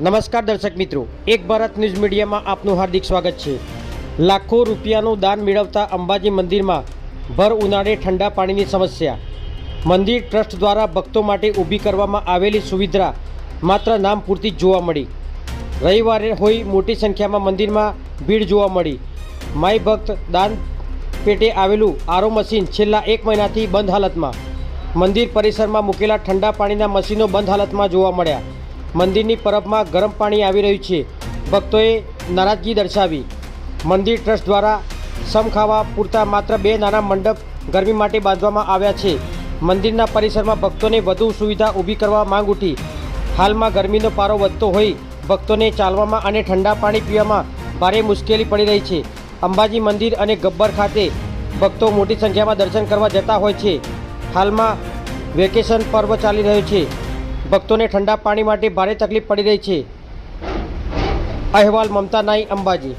નમસ્કાર દર્શક મિત્રો, એક ભારત ન્યૂઝ મીડિયામાં આપનું હાર્દિક સ્વાગત છે. લાખો રૂપિયાનું દાન મેળવતા અંબાજી મંદિરમાં ભર ઉનાળે ઠંડા પાણીની સમસ્યા. મંદિર ટ્રસ્ટ દ્વારા ભક્તો માટે ઊભી કરવામાં આવેલી સુવિધા માત્ર નામ પૂરતી જ જોવા મળી. રવિવારે હોય મોટી સંખ્યામાં મંદિરમાં ભીડ જોવા મળી. માય ભક્ત દાન પેટે આવેલું આરો મશીન છેલ્લા એક મહિનાથી બંધ હાલતમાં. મંદિર પરિસરમાં મૂકેલા ઠંડા પાણીના મશીનો બંધ હાલતમાં જોવા મળ્યા. મંદિરની પરબમાં ગરમ પાણી આવી રહ્યું છે. ભક્તોએ નારાજગી દર્શાવી. મંદિર ટ્રસ્ટ દ્વારા સમખાવા પૂરતા માત્ર બે નાના મંડપ ગરમી માટે બાંધવામાં આવ્યા છે. મંદિરના પરિસરમાં ભક્તોને વધુ સુવિધા ઊભી કરવા માંગ ઉઠી. હાલમાં ગરમીનો પારો વધતો હોઈ ભક્તોને ચાલવામાં અને ઠંડા પાણી પીવામાં ભારે મુશ્કેલી પડી રહી છે. અંબાજી મંદિર અને ગબ્બર ખાતે ભક્તો મોટી સંખ્યામાં દર્શન કરવા જતા હોય છે. હાલમાં વેકેશન પર્વ ચાલી રહ્યો છે. ભક્તોને ઠંડા પાણી માટે ભારે તકલીફ પડી રહી છે. અહેવાલ મમતા નાઈ અંબાજી.